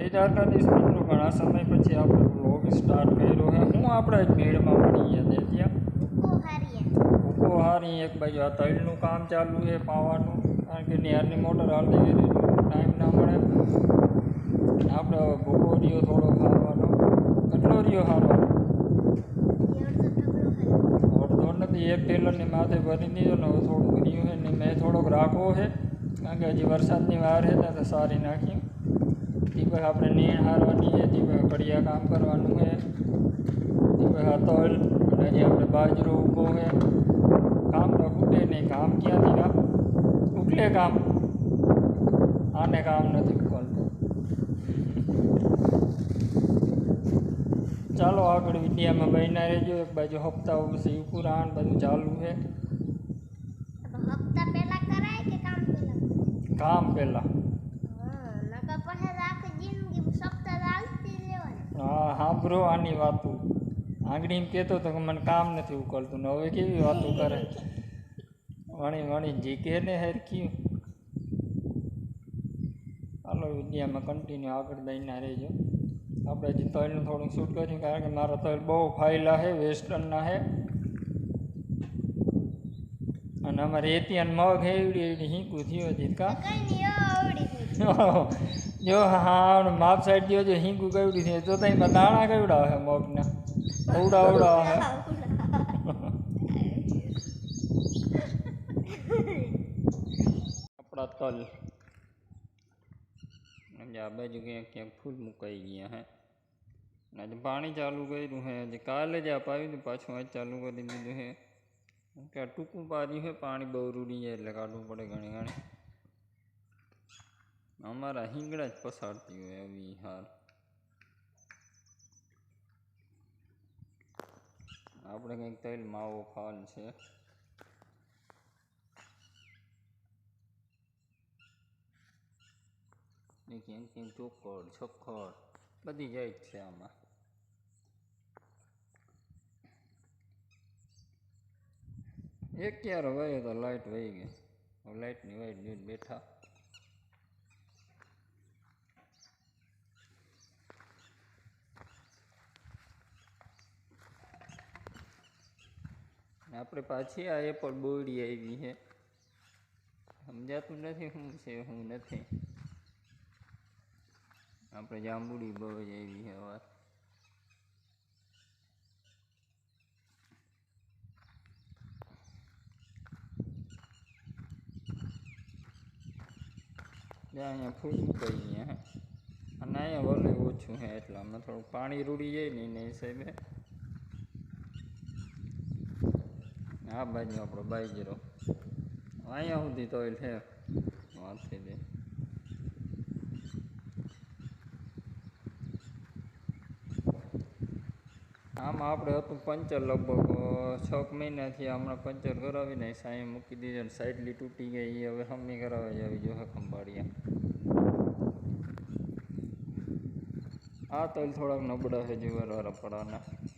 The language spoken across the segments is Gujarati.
એ સ્પીડનો ઘણા સમય પછી આપણે બ્લોગ સ્ટાર્ટ કર્યો છે. હું આપણે જ ભીડમાં મળી ગયા તે ત્યાં. ભૂકો હારીએ હારી એક બાજુ આ તળનું કામ ચાલુ છે પાવાનું. કારણ કે નિહારની મોટર હાલતી ગઈ ટાઈમ ના મળે. આપણે ભૂકો રહ્યો થોડો ખાવાનો. કેટલો રહ્યો હારવાનો અડધો નથી એક ટેલરની માથે ભરી દીધો ને હવે થોડુંક રહ્યું છે ને મેં થોડોક રાખવો છે. કારણ કે હજી વરસાદની વાર છે ત્યાં તો સારી નાખી. તે પછી આપણે નીણ હારવાની છે તે પછી કડિયા કામ કરવાનું છે તે પછી આ તલ અને હજી આપણે બાજરો ઊભો છે કામ તો ખૂટે નહીં કામ ક્યાંથી કામ ઉકલે કામ આને કામ નથી ઉકલતું ચાલો આગળ વિદ્યામાં બહેના રહેજો એક બાજુ હપ્તા પછી પુરાણ બધું ચાલુ છે તો હપ્તા પહેલા કરાય કે કામ પહેલા હા સાંભળો આની વાતું. આંગળી એમ કહેતો હતો કે મને કામ નથી ઉકળતું. ને હવે કેવી વાતો કરે? વણી વણી જીકે ને હેરખ્યું હાલો વિદ્યામાં કન્ટિન્યુ આગળ દઈને રહેજો. આપણે હજી તલનું થોડુંક શૂટ કર્યું કારણ કે મારા તલ બહુ ફાયલા છે વેસ્ટર્નના છે અને અમારે એતિયાન મગ હે એવડી એવડી હીકું થયું હતી કા? કઈ નહીં આવડી ગઈ જો હા માપ સાઈડ જો જો હિંગુ કવડી છે તો તઈ માં દાણા કવડા હે મગના અવડા અવડા હે આપણા તલ અને આ બાજુ ક્યાંક ક્યાંક ફૂલ મુકાઈ ગયા હે અને આજે પાણી ચાલુ કર્યું હે આજે કાલે જ અપાવ્યું હતું પાછું આજ ચાલુ કરી દીધું હે કે આ ટૂંકું પાર્યું છે પાણી બહુ રૂડી જાય એટલે કાઢવું પડે ઘણી ઘણી અમારા હિંગડા જ પસારતી હોય આવી હાર. આપણે કંઈક તૈલ માવો ફાલ છે. કેમ કેમ ચોખડ છખડ બધી જાય છે આમાં. એક ક્યારે વહે તો લાઇટ વહી ગઈ. લાઇટની વાઇટ જોઈને બેઠા. આપણે પાછી આ એપલ બોડી આવી છે સમજાતું નથી શું છે શું નથી આપણે જાંબુડી બહુ જ આવી છે વાત ત્યાં અહીંયા ફૂલ મુકાઈ ગયા હે અને અહીંયા વલે ઓછું છે એટલે આમાં થોડું પાણી રૂડી જાય ને એના હિસાબે આ બાજુ આપણો બાઈજરો અહીંયા સુધી તો છે. વાંચી દે આમાં આપણે હતું પંચર લગભગ છ મહિનાથી હમણાં પંચર કરાવીને સાંઈ મૂકી દીધો ને સાઈડલી તૂટી ગઈ. એ હવે હમી કરાવી આવી જો ખંભાળિયા. આ તલ થોડાક નબળા છે જીવર પડાના. અને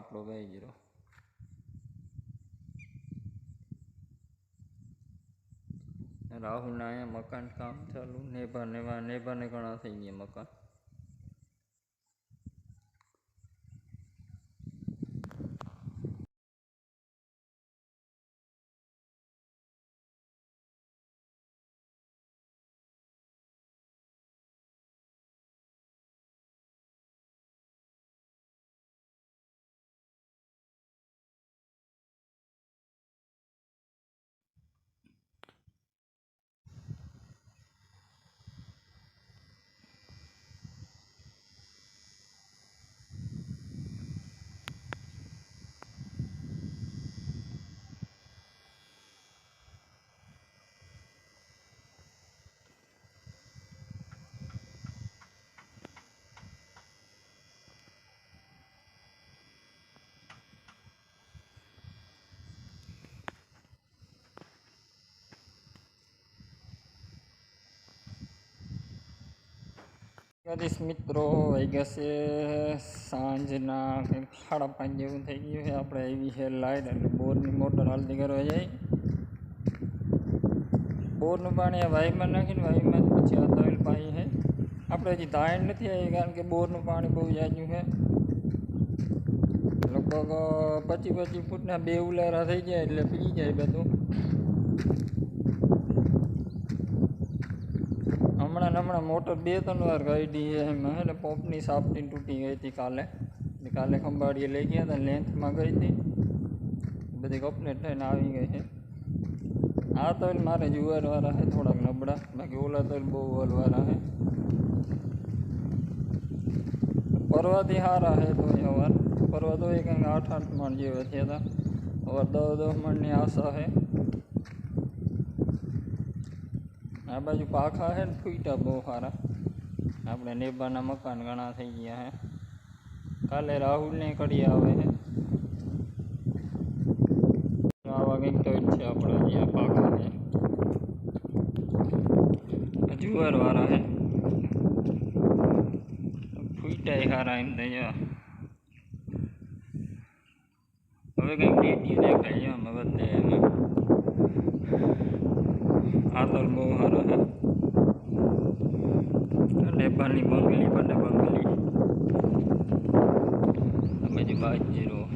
આપણો ગાયજીરો રાહુલના અહીંયા મકાન કામ ચાલુ નેભા નેભા નેભા ને ઘણા થઈ ગયા મકાન. કરીશ મિત્રો. વાગ્યા છે સાંજના સાડા પાંચ જેવું થઈ ગયું છે. આપણે એવી છે લાઈટ એટલે બોરની મોટર હાલતી કરવા જાય બોરનું પાણી આ વાઈમાં નાખીને વાહીમાં પછી આ પાણી છે. આપણે હજી ધાયણ નથી આવી કારણ કે બોરનું પાણી બહુ જાજુ છે. લગભગ પચીસ પચીસ ફૂટના બે ઉલારા થઈ જાય એટલે પી જાય બધું. હમણાં ને હમણાં મોટર બે ત્રણ વાર કાઢી છે એમાં હે ને પંપની સાપટી તૂટી ગઈ હતી કાલે એટલે કાલે ખંભાળીએ લઈ ગયા હતા લેન્થમાં ગઈ હતી બધી કમ્પ્લેટ થઈને આવી ગઈ છે આ તો મારે જુવારવાળા છે થોડાક નબળા બાકી ઓલા તો બહુ વલવાળા છે પરવાથી સારા છે તો એ અવાર પરવા તો એ કંઈક આઠ આઠ મણ જેવા થયા હતા અવાર દસ દસ મણની આશા છે આ બાજુ પાખા છે ને ફૂટા બહુ સારા આપણે નેબાના મકાન ઘણા થઈ ગયા છે કાલે રાહુલને કડી આવે છે આવા કંઈક તો જ છે આપણે અહીંયા પાખા છે જુવારવાળા છે ફૂટાય સારા એમ થઈ ગયા હવે કંઈક ડીટી દેખાય છે આમાં બધે એમાં આતર બહુ સારા છે. નેપાળની બંગલી બંને બંગલી. આ બાજુ બાજીરો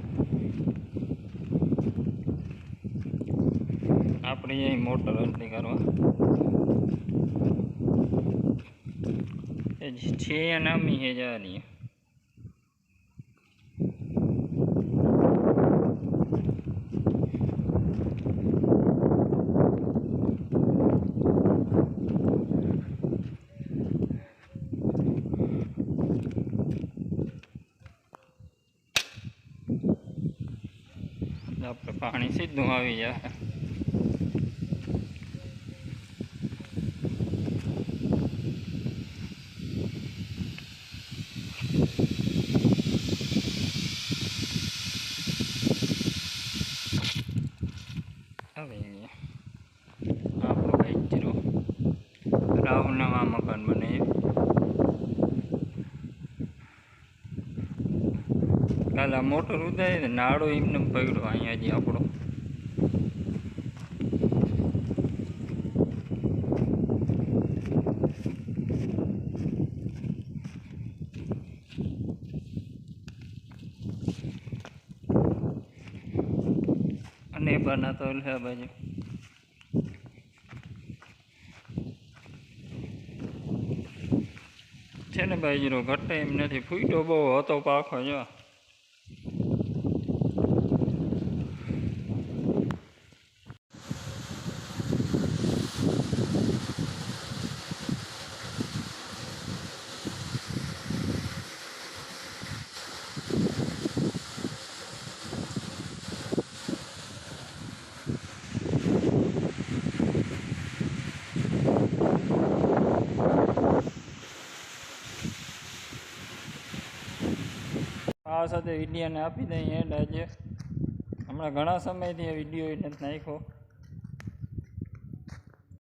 આપણે અહીં મોટર અંતિ કરવા. એ જ છે નામી है जा આપણે પાણી સીધું આવી જાય આવી કાલે આ મોટર ઉદાય ને નાડો એમને પડ્યો અહીંયા હજી આપણો. અને એ બાના તો છે આ બાજુ. છે ને ભાઈ જીરો ઘટે એમ નથી ફૂટો બહુ હતો પાખો, જો. સાથે વિડીયોને આપી દઈએ. એન્ડ આજે હમણાં ઘણા સમયથી આ વીડિયો નથી નાખ્યો.